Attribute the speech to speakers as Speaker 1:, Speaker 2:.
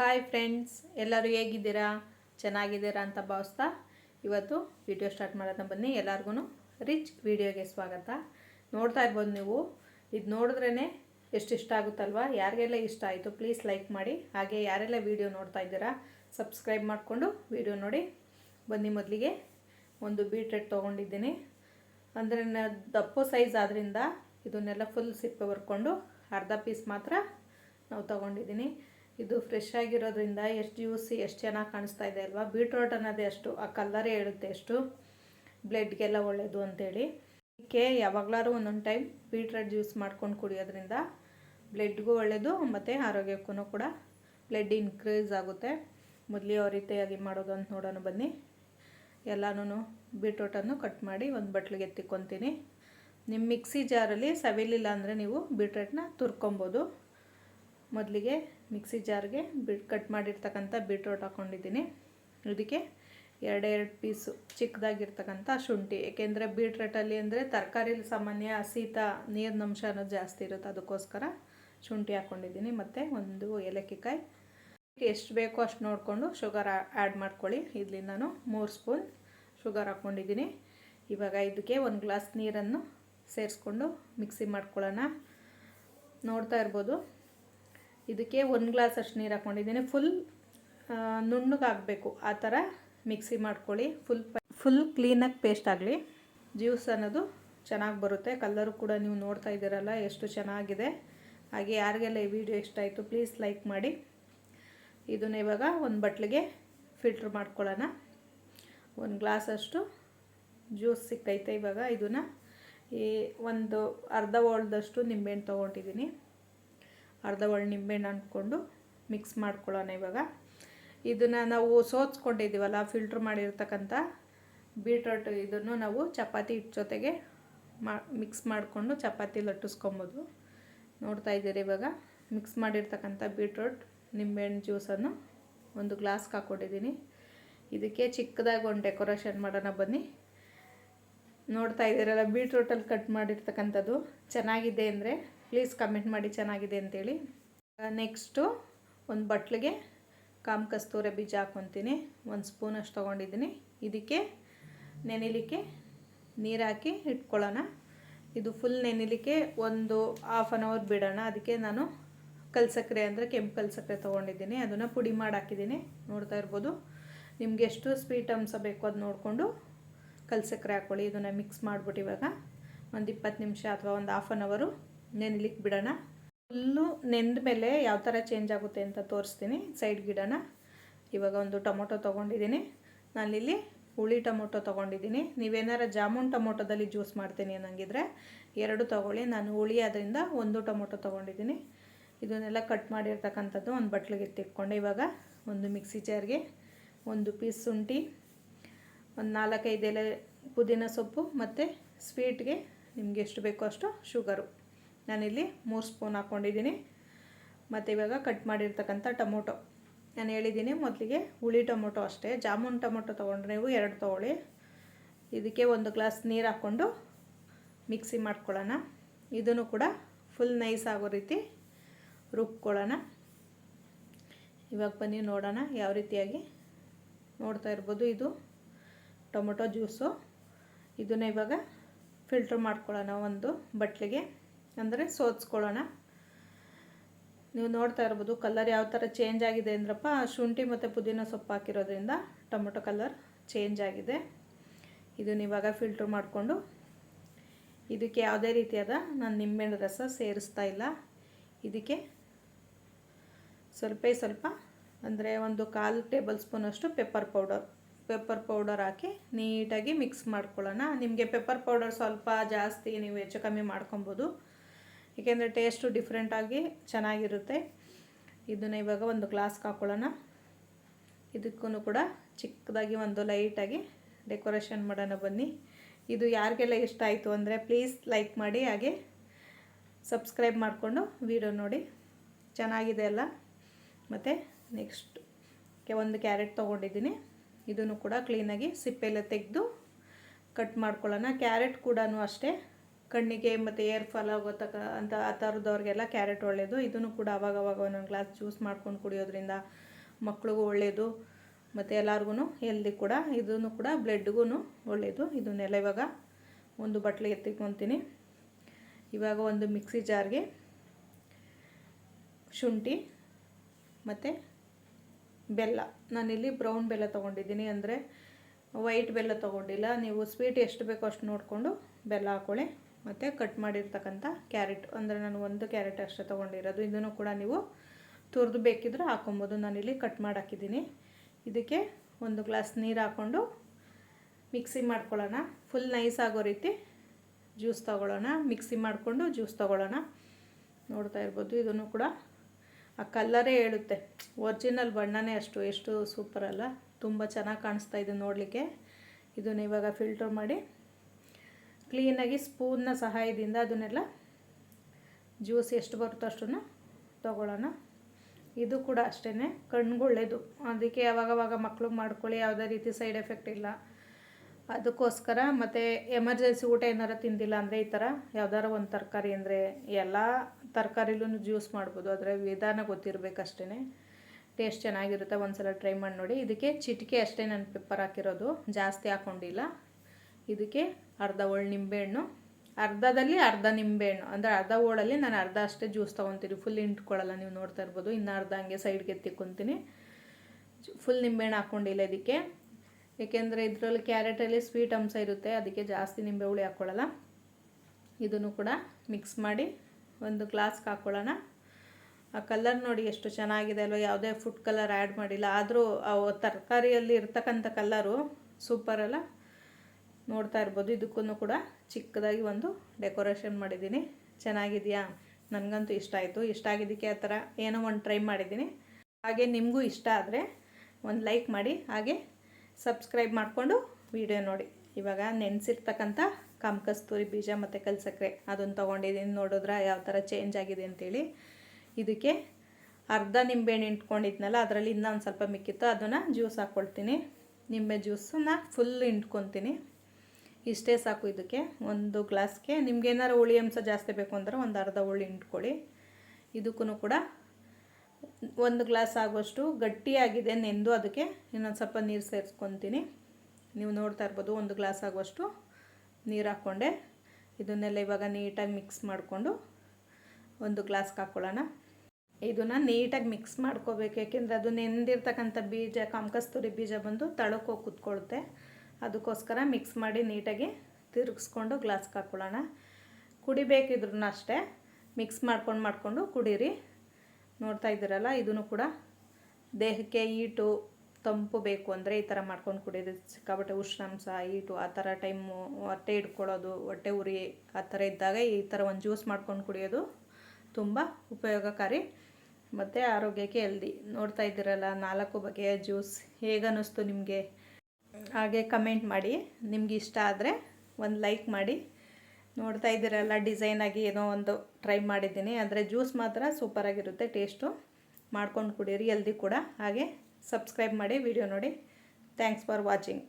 Speaker 1: Hi friends ಎಲ್ಲರೂ ಹೇಗಿದ್ದೀರಾ? ಚೆನ್ನಾಗಿದ್ದೀರಾ ಅಂತ ಭಾವಿಸ್ತಾ ಇವತ್ತು ವಿಡಿಯೋ ಸ್ಟಾರ್ಟ್ ಮಾಡೋದನ್ನ ಬನ್ನಿ. ಎಲ್ಲರಿಗೂ ರಿಚ್ ವಿಡಿಯೋಗೆ ಸ್ವಾಗತ. ನೋಡ್ತಾ ಇರ್ಬೋದು ನೀವು. ಇದು ನೋಡಿದ್ರೇ ಎಷ್ಟು ಇಷ್ಟ ಆಗುತ್ತಲ್ವ? ಯಾರಿಗೆಲ್ಲ ಇಷ್ಟ ಆಯಿತು ಪ್ಲೀಸ್ ಲೈಕ್ ಮಾಡಿ. ಹಾಗೆ ಯಾರೆಲ್ಲ ವಿಡಿಯೋ ನೋಡ್ತಾ ಇದ್ದೀರಾ ಸಬ್ಸ್ಕ್ರೈಬ್ ಮಾಡಿಕೊಂಡು ವಿಡಿಯೋ ನೋಡಿ. ಬನ್ನಿ ಮೊದಲಿಗೆ. ಒಂದು ಬೀಟ್ರೆಟ್ ತೊಗೊಂಡಿದ್ದೀನಿ. ಅಂದರೆ ದಪ್ಪು ಸೈಜ್ ಆದ್ದರಿಂದ ಇದನ್ನೆಲ್ಲ ಫುಲ್ ಸಿಪ್ಪೆ ಬರ್ಕೊಂಡು ಅರ್ಧ ಪೀಸ್ ಮಾತ್ರ ನಾವು ತೊಗೊಂಡಿದ್ದೀನಿ. ಇದು ಫ್ರೆಶ್ ಆಗಿರೋದ್ರಿಂದ ಎಷ್ಟು ಜ್ಯೂಸಿ ಎಷ್ಟು ಚೆನ್ನಾಗಿ ಕಾಣಿಸ್ತಾ ಇದೆ ಅಲ್ವಾ? ಬೀಟ್ರೋಟ್ ಅನ್ನೋದೇ ಅಷ್ಟು, ಆ ಕಲ್ಲರೇ ಹೇಳುತ್ತೆ ಎಷ್ಟು ಬ್ಲಡ್ಗೆಲ್ಲ ಒಳ್ಳೆಯದು ಅಂತೇಳಿ. ಅದಕ್ಕೆ ಯಾವಾಗಲಾರು ಒಂದೊಂದು ಟೈಮ್ ಬೀಟ್ರೋಟ್ ಜ್ಯೂಸ್ ಮಾಡ್ಕೊಂಡು ಕುಡಿಯೋದ್ರಿಂದ ಬ್ಲಡ್ಗೂ ಒಳ್ಳೆಯದು ಮತ್ತು ಆರೋಗ್ಯಕ್ಕೂ ಕೂಡ ಬ್ಲಡ್ ಇನ್ಕ್ರೀಸ್ ಆಗುತ್ತೆ. ಮೊದಲು ಯಾವ ರೀತಿಯಾಗಿ ಮಾಡೋದು ಅಂತ ನೋಡೋಣ ಬನ್ನಿ. ಎಲ್ಲನೂ ಬೀಟ್ರೋಟನ್ನು ಕಟ್ ಮಾಡಿ ಒಂದು ಬಟ್ಲಿಗೆ ಎತ್ತಿಕ್ಕೊತೀನಿ ನಿಮ್ಮ ಮಿಕ್ಸಿ ಜಾರಲ್ಲಿ ಸವಿಲಿಲ್ಲ ಅಂದರೆ ನೀವು ಬೀಟ್ರೋಟ್ನ ತುರ್ಕೊಬೋದು. ಮೊದಲಿಗೆ ಮಿಕ್ಸಿ ಜಾರ್ಗೆ ಬಿಟ್ ಕಟ್ ಮಾಡಿರ್ತಕ್ಕಂಥ ಬೀಟ್ರೋಟ್ ಹಾಕ್ಕೊಂಡಿದ್ದೀನಿ ಇದಕ್ಕೆ ಎರಡೆರಡು ಪೀಸು ಚಿಕ್ಕದಾಗಿರ್ತಕ್ಕಂಥ ಶುಂಠಿ, ಏಕೆಂದರೆ ಬೀಟ್ರೋಟಲ್ಲಿ ಅಂದರೆ ತರಕಾರಿಲಿ ಸಾಮಾನ್ಯ ಶೀತ ನೀರಿನ ಅಂಶ ಅನ್ನೋದು ಜಾಸ್ತಿ ಇರುತ್ತೆ ಅದಕ್ಕೋಸ್ಕರ ಶುಂಠಿ ಹಾಕ್ಕೊಂಡಿದ್ದೀನಿ ಮತ್ತು ಒಂದು ಏಲಕ್ಕಿಕಾಯಿ. ಎಷ್ಟು ಬೇಕೋ ಅಷ್ಟು ನೋಡಿಕೊಂಡು ಶುಗರ್ ಆ್ಯಡ್ ಮಾಡ್ಕೊಳ್ಳಿ. ಇಲ್ಲಿ ನಾನು ಮೂರು ಸ್ಪೂನ್ ಶುಗರ್ ಹಾಕ್ಕೊಂಡಿದ್ದೀನಿ ಇವಾಗ ಇದಕ್ಕೆ ಒಂದು ಗ್ಲಾಸ್ ನೀರನ್ನು ಸೇರಿಸ್ಕೊಂಡು ಮಿಕ್ಸಿ ಮಾಡ್ಕೊಳ್ಳೋಣ. ನೋಡ್ತಾ ಇರ್ಬೋದು. ಇದಕ್ಕೆ ಒಂದು ಗ್ಲಾಸ್ ಅಷ್ಟು ನೀರು ಹಾಕ್ಕೊಂಡಿದ್ದೀನಿ ಫುಲ್ ನುಣ್ಣಗಾಗಬೇಕು ಆ ಥರ ಮಿಕ್ಸಿ ಮಾಡ್ಕೊಳ್ಳಿ. ಫುಲ್ ಫುಲ್ ಕ್ಲೀನಾಗಿ ಪೇಸ್ಟ್ ಆಗಲಿ. ಜ್ಯೂಸ್ ಅನ್ನೋದು ಚೆನ್ನಾಗಿ ಬರುತ್ತೆ. ಕಲ್ಲರು ಕೂಡ ನೀವು ನೋಡ್ತಾ ಇದ್ದೀರಲ್ಲ ಎಷ್ಟು ಚೆನ್ನಾಗಿದೆ. ಹಾಗೆ ಯಾರಿಗೆಲ್ಲ ಈ ವಿಡಿಯೋ ಇಷ್ಟ ಆಯಿತು ಪ್ಲೀಸ್ ಲೈಕ್ ಮಾಡಿ. ಇದನ್ನ ಇವಾಗ ಒಂದು ಬಟ್ಲಿಗೆ ಫಿಲ್ಟ್ರ್ ಮಾಡ್ಕೊಳ್ಳೋಣ. ಒಂದು ಗ್ಲಾಸಷ್ಟು ಜ್ಯೂಸ್ ಸಿಕ್ಕೈತೆ ಇವಾಗ. ಇದನ್ನು ಈ ಒಂದು ಅರ್ಧ ಓಳ್ದಷ್ಟು ನಿಂಬೆಹಣ್ಣು ತೊಗೊಂಡಿದ್ದೀನಿ. ಅರ್ಧ ಒಳ್ಳೆ ನಿಂಬೆಹಣ್ಣು ಅಂದ್ಕೊಂಡು ಮಿಕ್ಸ್ ಮಾಡ್ಕೊಳ್ಳೋಣ ಇವಾಗ. ಇದನ್ನು ನಾವು ಸೋತ್ಸ್ಕೊಂಡಿದ್ದೀವಲ್ಲ ಫಿಲ್ಟ್ರ್ ಮಾಡಿರ್ತಕ್ಕಂಥ ಬೀಟ್ರೋಟ್ ಇದನ್ನು ನಾವು ಚಪಾತಿ ಹಿಟ್ಟು ಜೊತೆಗೆ ಮಾ ಮಿಕ್ಸ್ ಮಾಡಿಕೊಂಡು ಚಪಾತಿ ಲಟ್ಟಿಸ್ಕೊಬೋದು. ನೋಡ್ತಾ ಇದ್ದೀರಿ ಇವಾಗ? ಮಿಕ್ಸ್ ಮಾಡಿರ್ತಕ್ಕಂಥ ಬೀಟ್ರೋಟ್ ನಿಂಬೆಹಣ್ಣು ಜ್ಯೂಸನ್ನು ಒಂದು ಗ್ಲಾಸ್ಗೆ ಹಾಕ್ಕೊಂಡಿದ್ದೀನಿ. ಇದಕ್ಕೆ ಚಿಕ್ಕದಾಗಿ ಒಂದು ಡೆಕೋರೇಷನ್ ಮಾಡೋಣ ಬನ್ನಿ. ನೋಡ್ತಾ ಇದ್ದೀರಲ್ಲ ಬೀಟ್ರೂಟಲ್ಲಿ ಕಟ್ ಮಾಡಿರ್ತಕ್ಕಂಥದ್ದು ಚೆನ್ನಾಗಿದೆ ಅಂದರೆ ಪ್ಲೀಸ್ ಕಮೆಂಟ್ ಮಾಡಿ ಚೆನ್ನಾಗಿದೆ ಅಂತೇಳಿ. ನೆಕ್ಸ್ಟು ಒಂದು ಬಟ್ಲಿಗೆ ಕಾಮ್ ಕಸ್ತೂರಿ ಬೀಜ ಹಾಕ್ಕೊತೀನಿ ಒಂದು ಸ್ಪೂನ್ ಅಷ್ಟು ತೊಗೊಂಡಿದ್ದೀನಿ. ಇದಕ್ಕೆ ನೆನಿಲಿಕ್ಕೆ ನೀರು ಹಾಕಿ ಇಟ್ಕೊಳ್ಳೋಣ. ಇದು ಫುಲ್ ನೆನಿಲಿಕ್ಕೆ ಒಂದು ಹಾಫ್ ಆನ್ ಅವರ್ ಬಿಡೋಣ. ಅದಕ್ಕೆ ನಾನು ಕಲ್ಸಕ್ಕರೆ ಅಂದರೆ ಕೆಂಪು ಕಲ್ಸಕ್ಕರೆ ತೊಗೊಂಡಿದ್ದೀನಿ. ಅದನ್ನು ಪುಡಿ ಮಾಡಿ ಹಾಕಿದ್ದೀನಿ. ನೋಡ್ತಾ ಇರ್ಬೋದು. ನಿಮ್ಗೆ ಎಷ್ಟು ಸ್ವೀಟ್ ಅಂಶ ಬೇಕು ಅದು ನೋಡಿಕೊಂಡು ಕಲ್ಸಕ್ಕರೆ ಹಾಕ್ಕೊಳ್ಳಿ ಇದನ್ನು ಮಿಕ್ಸ್ ಮಾಡಿಬಿಟ್ಟು ಇವಾಗ ಒಂದು ಇಪ್ಪತ್ತು ನಿಮಿಷ ಅಥವಾ ಒಂದು ಹಾಫ್ ಆನ್ ಅವರು ನೆನಿಲಿಕ್ಕೆ ಬಿಡೋಣ ಫುಲ್ಲು ನೆಂದ ಮೇಲೆ ಯಾವ ಥರ ಚೇಂಜ್ ಆಗುತ್ತೆ ಅಂತ ತೋರಿಸ್ತೀನಿ. ಸೈಡ್ ಗಿಡನ ಇವಾಗ ಒಂದು ಟೊಮೊಟೊ ತೊಗೊಂಡಿದ್ದೀನಿ. ನಾನಿಲ್ಲಿ ಹುಳಿ ಟೊಮೊಟೊ ತೊಗೊಂಡಿದ್ದೀನಿ. ನೀವೇನಾರ ಜಾಮೂನ್ ಟೊಮೊಟೊದಲ್ಲಿ ಜ್ಯೂಸ್ ಮಾಡ್ತೀನಿ ಅನ್ನಂಗಿದ್ರೆ ಎರಡು ತೊಗೊಳ್ಳಿ. ನಾನು ಹುಳಿ ಅದರಿಂದ ಒಂದು ಟೊಮೊಟೊ ತೊಗೊಂಡಿದ್ದೀನಿ. ಇದನ್ನೆಲ್ಲ ಕಟ್ ಮಾಡಿರ್ತಕ್ಕಂಥದ್ದು ಒಂದು ಬಟ್ಲಿಗೆ ಎತ್ತಿಟ್ಕೊಂಡೆ ಇವಾಗ ಒಂದು ಮಿಕ್ಸಿ ಜಾರ್ಗೆ ಒಂದು ಪೀಸ್ ಶುಂಠಿ, ಒಂದು ನಾಲ್ಕೈದು ಎಲೆ ಪುದೀನ ಸೊಪ್ಪು ಮತ್ತು ಸ್ವೀಟ್ಗೆ ನಿಮಗೆ ಎಷ್ಟು ಬೇಕೋ ಅಷ್ಟು ಶುಗರು ನಾನಿಲ್ಲಿ ಮೂರು ಸ್ಪೂನ್ ಹಾಕ್ಕೊಂಡಿದ್ದೀನಿ. ಮತ್ತು ಇವಾಗ ಕಟ್ ಮಾಡಿರ್ತಕ್ಕಂಥ ಟೊಮೊಟೊ. ನಾನು ಹೇಳಿದ್ದೀನಿ ಮೊದಲಿಗೆ ಹುಳಿ ಟೊಮೊಟೊ ಅಷ್ಟೇ. ಜಾಮೂನ್ ಟೊಮೊಟೊ ತೊಗೊಂಡ್ರೆ ನೀವು ಎರಡು ತೊಗೊಳ್ಳಿ. ಇದಕ್ಕೆ ಒಂದು ಗ್ಲಾಸ್ ನೀರು ಹಾಕ್ಕೊಂಡು ಮಿಕ್ಸಿ ಮಾಡ್ಕೊಳ್ಳೋಣ. ಇದನ್ನು ಕೂಡ ಫುಲ್ ನೈಸ್ ಆಗೋ ರೀತಿ ರುಬ್ಕೊಳ್ಳೋಣ. ಇವಾಗ ಬನ್ನಿ ನೋಡೋಣ ಯಾವ ರೀತಿಯಾಗಿ ನೋಡ್ತಾ ಇರ್ಬೋದು ಇದು ಟೊಮೊಟೊ ಜ್ಯೂಸು. ಇದನ್ನು ಇವಾಗ ಫಿಲ್ಟ್ರ್ ಮಾಡ್ಕೊಳ್ಳೋಣ ಒಂದು ಬಟ್ಲಿಗೆ. ಅಂದರೆ ಸೋದಿಸ್ಕೊಳ್ಳೋಣ ನೀವು ನೋಡ್ತಾ ಇರ್ಬೋದು ಕಲರ್ ಯಾವ ಥರ ಚೇಂಜ್ ಆಗಿದೆ ಅಂದ್ರಪ್ಪ. ಶುಂಠಿ ಮತ್ತು ಪುದೀನ ಸೊಪ್ಪು ಹಾಕಿರೋದ್ರಿಂದ ಟೊಮೊಟೊ ಕಲರ್ ಚೇಂಜ್ ಆಗಿದೆ. ಇದನ್ನ ಇವಾಗ ಫಿಲ್ಟ್ರ್ ಮಾಡಿಕೊಂಡು ಇದಕ್ಕೆ ಯಾವುದೇ ರೀತಿಯಾದ ನಾನು ನಿಂಬೆಹಣ್ಣು ರಸ ಸೇರಿಸ್ತಾ ಇಲ್ಲ. ಇದಕ್ಕೆ ಸ್ವಲ್ಪ ಸ್ವಲ್ಪ ಅಂದರೆ ಒಂದು ಕಾಲು ಟೇಬಲ್ ಸ್ಪೂನಷ್ಟು ಪೆಪ್ಪರ್ ಪೌಡರ್ ಪೆಪ್ಪರ್ ಪೌಡರ್ ಹಾಕಿ ನೀಟಾಗಿ ಮಿಕ್ಸ್ ಮಾಡ್ಕೊಳ್ಳೋಣ. ನಿಮಗೆ ಪೆಪ್ಪರ್ ಪೌಡರ್ ಸ್ವಲ್ಪ ಜಾಸ್ತಿ ನೀವು ಹೆಚ್ಚು ಕಮ್ಮಿ ಮಾಡ್ಕೊಬೋದು. ಏಕೆಂದರೆ ಟೇಸ್ಟು ಡಿಫ್ರೆಂಟಾಗಿ ಚೆನ್ನಾಗಿರುತ್ತೆ. ಇದನ್ನು ಇವಾಗ ಒಂದು ಗ್ಲಾಸ್ಗೆ ಹಾಕ್ಕೊಳ್ಳೋಣ ಇದಕ್ಕೂ ಕೂಡ ಚಿಕ್ಕದಾಗಿ ಒಂದು ಲೈಟಾಗಿ ಡೆಕೋರೇಷನ್ ಮಾಡೋಣ ಬನ್ನಿ. ಇದು ಯಾರಿಗೆಲ್ಲ ಇಷ್ಟ ಆಯಿತು ಅಂದರೆ ಪ್ಲೀಸ್ ಲೈಕ್ ಮಾಡಿ, ಹಾಗೆ ಸಬ್ಸ್ಕ್ರೈಬ್ ಮಾಡಿಕೊಂಡು ವಿಡಿಯೋ ನೋಡಿ. ಚೆನ್ನಾಗಿದೆ ಅಲ್ಲ? ಮತ್ತು ನೆಕ್ಸ್ಟ್ ಒಂದು ಕ್ಯಾರೆಟ್ ತೊಗೊಂಡಿದ್ದೀನಿ. ಇದನ್ನು ಕೂಡ ಕ್ಲೀನಾಗಿ ಸಿಪ್ಪೆಲ್ಲ ತೆಗೆದು ಕಟ್ ಮಾಡ್ಕೊಳ್ಳೋಣ. ಕ್ಯಾರೆಟ್ ಕೂಡ ಅಷ್ಟೇ. ಕಣ್ಣಿಗೆ ಮತ್ತು ಏರ್ ಫಾಲ್ ಆಗೋತಕ್ಕ ಅಂತ ಆ ಥರದವ್ರಿಗೆಲ್ಲ ಕ್ಯಾರೆಟ್ ಒಳ್ಳೆಯದು ಇದನ್ನು ಕೂಡ ಅವಾಗವಾಗ ಅವಾಗ ಒಂದೊಂದು ಗ್ಲಾಸ್ ಜ್ಯೂಸ್ ಮಾಡ್ಕೊಂಡು ಕುಡಿಯೋದ್ರಿಂದ ಮಕ್ಳಿಗೂ ಒಳ್ಳೆಯದು ಮತ್ತು ಎಲ್ಲರಿಗೂ ಹೆಲ್ದಿ ಕೂಡ. ಇದನ್ನು ಕೂಡ ಬ್ಲಡ್ಗೂ ಒಳ್ಳೆಯದು ಇದನ್ನೆಲ್ಲ ಇವಾಗ ಒಂದು ಬಟ್ಲಿಗೆ ಎತ್ತಿಕೊತೀನಿ ಇವಾಗ ಒಂದು ಮಿಕ್ಸಿ ಜಾರ್ಗೆ ಶುಂಠಿ ಮತ್ತು ಬೆಲ್ಲ. ನಾನಿಲ್ಲಿ ಬ್ರೌನ್ ಬೆಲ್ಲ ತೊಗೊಂಡಿದ್ದೀನಿ. ಅಂದರೆ ವೈಟ್ ಬೆಲ್ಲ ತೊಗೊಂಡಿಲ್ಲ. ನೀವು ಸ್ವೀಟ್ ಎಷ್ಟು ಬೇಕೋ ಅಷ್ಟು ನೋಡಿಕೊಂಡು ಬೆಲ್ಲ ಹಾಕ್ಕೊಳ್ಳಿ ಮತ್ತು ಕಟ್ ಮಾಡಿರ್ತಕ್ಕಂಥ ಕ್ಯಾರೆಟ್ ಅಂದರೆ ನಾನು ಒಂದು ಕ್ಯಾರೆಟ್ ಅಷ್ಟೇ ತೊಗೊಂಡಿರೋದು. ಇದನ್ನು ಕೂಡ ನೀವು ತುರಿದು ಬೇಕಿದ್ರೆ ಹಾಕೊಬೋದು. ನಾನಿಲ್ಲಿ ಕಟ್ ಮಾಡಿ ಹಾಕಿದ್ದೀನಿ ಇದಕ್ಕೆ ಒಂದು ಗ್ಲಾಸ್ ನೀರು ಹಾಕ್ಕೊಂಡು ಮಿಕ್ಸಿ ಮಾಡ್ಕೊಳ್ಳೋಣ. ಫುಲ್ ನೈಸ್ ಆಗೋ ರೀತಿ ಜ್ಯೂಸ್ ತೊಗೊಳ್ಳೋಣ. ಮಿಕ್ಸಿ ಮಾಡಿಕೊಂಡು ಜ್ಯೂಸ್ ತೊಗೊಳ್ಳೋಣ. ನೋಡ್ತಾ ಇರ್ಬೋದು. ಇದನ್ನು ಕೂಡ ಆ ಕಲ್ಲರೇ ಹೇಳುತ್ತೆ. ಒರಿಜಿನಲ್ ಬಣ್ಣನೇ ಅಷ್ಟು. ಎಷ್ಟು ಸೂಪರ್ ಅಲ್ಲ. ತುಂಬ ಚೆನ್ನಾಗಿ ಕಾಣಿಸ್ತಾ ಇದೆ ನೋಡಲಿಕ್ಕೆ. ಇದನ್ನು ಇವಾಗ ಫಿಲ್ಟರ್ ಮಾಡಿ ಕ್ಲೀನಾಗಿ ಸ್ಪೂನ್ನ ಸಹಾಯದಿಂದ ಅದನ್ನೆಲ್ಲ ಜ್ಯೂಸ್ ಎಷ್ಟು ಬರುತ್ತೋ ಅಷ್ಟನ್ನು ತೊಗೊಳ್ಳೋಣ. ಇದು ಕೂಡ ಅಷ್ಟೇ ಕಣ್ಗೊಳ್ಳೇದು ಅದಕ್ಕೆ ಯಾವಾಗವಾಗ ಮಕ್ಳಿಗೆ ಮಾಡ್ಕೊಳ್ಳಿ, ಯಾವುದೇ ರೀತಿ ಸೈಡ್ ಎಫೆಕ್ಟ್ ಇಲ್ಲ. ಅದಕ್ಕೋಸ್ಕರ ಮತ್ತು ಎಮರ್ಜೆನ್ಸಿ ಊಟ ಏನಾರು ತಿಂದಿಲ್ಲ ಅಂದರೆ ಈ ಥರ ಯಾವ್ದಾರ ಒಂದು ತರಕಾರಿ ಅಂದರೆ ಎಲ್ಲ ತರಕಾರಿಲೂ ಜ್ಯೂಸ್ ಮಾಡ್ಬೋದು. ಆದರೆ ವಿಧಾನ ಗೊತ್ತಿರಬೇಕಷ್ಟೇ ಟೇಸ್ಟ್ ಚೆನ್ನಾಗಿರುತ್ತೆ, ಒಂದ್ಸಲ ಟ್ರೈ ಮಾಡಿ ನೋಡಿ. ಇದಕ್ಕೆ ಚಿಟಿಕೆ ಅಷ್ಟೇ ನಾನು ಪೆಪ್ಪರ್ ಹಾಕಿರೋದು ಜಾಸ್ತಿ ಹಾಕ್ಕೊಂಡಿಲ್ಲ ಇದಕ್ಕೆ ಅರ್ಧ ಒಳ್ಳೆ ನಿಂಬೆಹಣ್ಣು, ಅರ್ಧದಲ್ಲಿ ಅರ್ಧ ನಿಂಬೆಹಣ್ಣು. ಅಂದರೆ ಅರ್ಧ ಹೋಳಲ್ಲಿ ನಾನು ಅರ್ಧ ಅಷ್ಟೇ ಜ್ಯೂಸ್ ತೊಗೊತೀನಿ ಫುಲ್ ಇಂಟ್ಕೊಳ್ಳಲ್ಲ ನೀವು ನೋಡ್ತಾ ಇರ್ಬೋದು. ಇನ್ನು ಅರ್ಧ ಹಂಗೆ ಸೈಡ್ಗೆ ಎತ್ತಿಕೊಂತೀನಿ. ಫುಲ್ ನಿಂಬೆಹಣ್ಣು ಹಾಕ್ಕೊಂಡಿಲ್ಲ ಇದಕ್ಕೆ. ಏಕೆಂದರೆ ಇದರಲ್ಲಿ ಕ್ಯಾರೆಟಲ್ಲಿ ಸ್ವೀಟ್ ಅಂಶ ಇರುತ್ತೆ. ಅದಕ್ಕೆ ಜಾಸ್ತಿ ನಿಂಬೆ ಹುಳಿ ಹಾಕ್ಕೊಳ್ಳಲ್ಲ ಇದನ್ನು ಕೂಡ ಮಿಕ್ಸ್ ಮಾಡಿ ಒಂದು ಗ್ಲಾಸ್ಗೆ ಹಾಕ್ಕೊಳ್ಳೋಣ ಆ ಕಲರ್ ನೋಡಿ ಎಷ್ಟು ಚೆನ್ನಾಗಿದೆ ಅಲ್ವ. ಯಾವುದೇ ಫುಡ್ ಕಲರ್ ಆ್ಯಡ್ ಮಾಡಿಲ್ಲ. ಆದರೂ ಆ ತರಕಾರಿಯಲ್ಲಿ ಇರ್ತಕ್ಕಂಥ ಕಲ್ಲರು ಸೂಪರ್ ಅಲ್ಲ. ನೋಡ್ತಾ ಇರ್ಬೋದು. ಇದಕ್ಕೂ ಕೂಡ ಚಿಕ್ಕದಾಗಿ ಒಂದು ಡೆಕೋರೇಷನ್ ಮಾಡಿದ್ದೀನಿ. ಚೆನ್ನಾಗಿದೆಯಾ? ನನಗಂತೂ ಇಷ್ಟ ಆಯಿತು. ಇಷ್ಟ ಆಗಿದ್ದಕ್ಕೆ ಆ ಥರ ಏನೋ ಒಂದು ಟ್ರೈ ಮಾಡಿದ್ದೀನಿ. ಹಾಗೆ ನಿಮಗೂ ಇಷ್ಟ ಆದರೆ ಒಂದು ಲೈಕ್ ಮಾಡಿ, ಹಾಗೆ ಸಬ್ಸ್ಕ್ರೈಬ್ ಮಾಡಿಕೊಂಡು ವಿಡಿಯೋ ನೋಡಿ. ಇವಾಗ ನೆನೆಸಿರ್ತಕ್ಕಂಥ ಕಾಮಕಸ್ತೂರಿ ಬೀಜ ಮತ್ತು ಕಲ್ಸಕ್ಕರೆ ಅದನ್ನು ತೊಗೊಂಡಿದ್ದೀನಿ ನೋಡಿದ್ರೆ, ಯಾವ ಥರ ಚೇಂಜ್ ಆಗಿದೆ ಅಂತೇಳಿ. ಇದಕ್ಕೆ ಅರ್ಧ ನಿಂಬೆಹಣ್ಣು ಇಟ್ಕೊಂಡಿದ್ನಲ್ಲ, ಅದರಲ್ಲಿ ಇನ್ನೂ ಒಂದು ಸ್ವಲ್ಪ ಮಿಕ್ಕಿತ್ತು. ಅದನ್ನು ಜ್ಯೂಸ್ ಹಾಕ್ಕೊಳ್ತೀನಿ. ನಿಂಬೆ ಜ್ಯೂಸನ್ನ ಫುಲ್ ಇಂಟ್ಕೊತೀನಿ. ಇಷ್ಟೇ ಸಾಕು ಇದಕ್ಕೆ. ಒಂದು ಗ್ಲಾಸ್ಗೆ ನಿಮ್ಗೆ ಏನಾರು ಹುಳಿ ಅಂಶ ಜಾಸ್ತಿ ಬೇಕು ಅಂದ್ರೆ ಒಂದು ಅರ್ಧ ಹುಳಿ ಇಟ್ಕೊಳ್ಳಿ ಇದಕ್ಕೂ ಕೂಡ ಒಂದು ಗ್ಲಾಸ್ ಆಗುವಷ್ಟು ಗಟ್ಟಿಯಾಗಿದೆ ನೆಂದು ಅದಕ್ಕೆ ಇನ್ನೊಂದು ಸ್ವಲ್ಪ ನೀರು ಸೇರಿಸ್ಕೊತೀನಿ. ನೀವು ನೋಡ್ತಾ ಇರ್ಬೋದು ಒಂದು ಗ್ಲಾಸ್ ಆಗುವಷ್ಟು ನೀರು ಹಾಕ್ಕೊಂಡೆ. ಇದನ್ನೆಲ್ಲ ಇವಾಗ ನೀಟಾಗಿ ಮಿಕ್ಸ್ ಮಾಡಿಕೊಂಡು ಒಂದು ಗ್ಲಾಸ್ಗೆ ಹಾಕ್ಕೊಳ್ಳೋಣ ಇದನ್ನು ನೀಟಾಗಿ ಮಿಕ್ಸ್ ಮಾಡ್ಕೋಬೇಕು, ಯಾಕೆಂದರೆ ಅದು ನೆಂದಿರ್ತಕ್ಕಂಥ ಬೀಜ, ಕಾಮಕಸ್ತೂರಿ ಬೀಜ ಬಂದು ತಳಕ್ಕೆ ಹೋಗಿ ಕುತ್ಕೊಳುತ್ತೆ. ಅದಕ್ಕೋಸ್ಕರ ಮಿಕ್ಸ್ ಮಾಡಿ ನೀಟಾಗಿ ತಿರುಗಿಸ್ಕೊಂಡು ಗ್ಲಾಸ್ಗೆ ಹಾಕ್ಕೊಳ್ಳೋಣ. ಕುಡಿಬೇಕಿದ್ರೂ ಅಷ್ಟೇ, ಮಿಕ್ಸ್ ಮಾಡ್ಕೊಂಡು ಮಾಡಿಕೊಂಡು ಕುಡೀರಿ. ನೋಡ್ತಾ ಇದ್ದೀರಲ್ಲ, ಇದನ್ನು ಕೂಡ ದೇಹಕ್ಕೆ ಈಟು ತಂಪು ಬೇಕು ಅಂದರೆ ಈ ಥರ ಮಾಡ್ಕೊಂಡು ಕುಡಿಯೋದು ಸಿಕ್ಕಾಬಟ್ಟೆ ಉಷ್ಣಾಂಶ ಈಟು ಆ ಥರ ಟೈಮು ಹೊಟ್ಟೆ ಹಿಡ್ಕೊಳ್ಳೋದು, ಹೊಟ್ಟೆ ಉರಿ, ಆ ಥರ ಇದ್ದಾಗ ಈ ಥರ ಒಂದು ಜ್ಯೂಸ್ ಮಾಡ್ಕೊಂಡು ಕುಡಿಯೋದು ತುಂಬ ಉಪಯೋಗಕಾರಿ ಮತ್ತು ಆರೋಗ್ಯಕ್ಕೆ ಹೆಲ್ದಿ. ನೋಡ್ತಾ ಇದ್ದೀರಲ್ಲ, ನಾಲ್ಕು ಬಗೆಯ ಜ್ಯೂಸ್. ಹೇಗನ್ನಿಸ್ತು ನಿಮಗೆ? ಹಾಗೆ ಕಮೆಂಟ್ ಮಾಡಿ. ನಿಮ್ಗೆ ಇಷ್ಟ ಆದರೆ ಒಂದು ಲೈಕ್ ಮಾಡಿ. ನೋಡ್ತಾ ಇದ್ದೀರಲ್ಲ ಡಿಸೈನಾಗಿ ಏನೋ ಒಂದು ಟ್ರೈ ಮಾಡಿದ್ದೀನಿ. ಅಂದರೆ ಜ್ಯೂಸ್ ಮಾತ್ರ ಸೂಪರಾಗಿರುತ್ತೆ ಟೇಸ್ಟು ಮಾಡ್ಕೊಂಡು ಕುಡಿಯಿರಿ ಎಲ್ದಿ ಕೂಡ. ಹಾಗೆ ಸಬ್ಸ್ಕ್ರೈಬ್ ಮಾಡಿ ವಿಡಿಯೋ ನೋಡಿ. Thanks for watching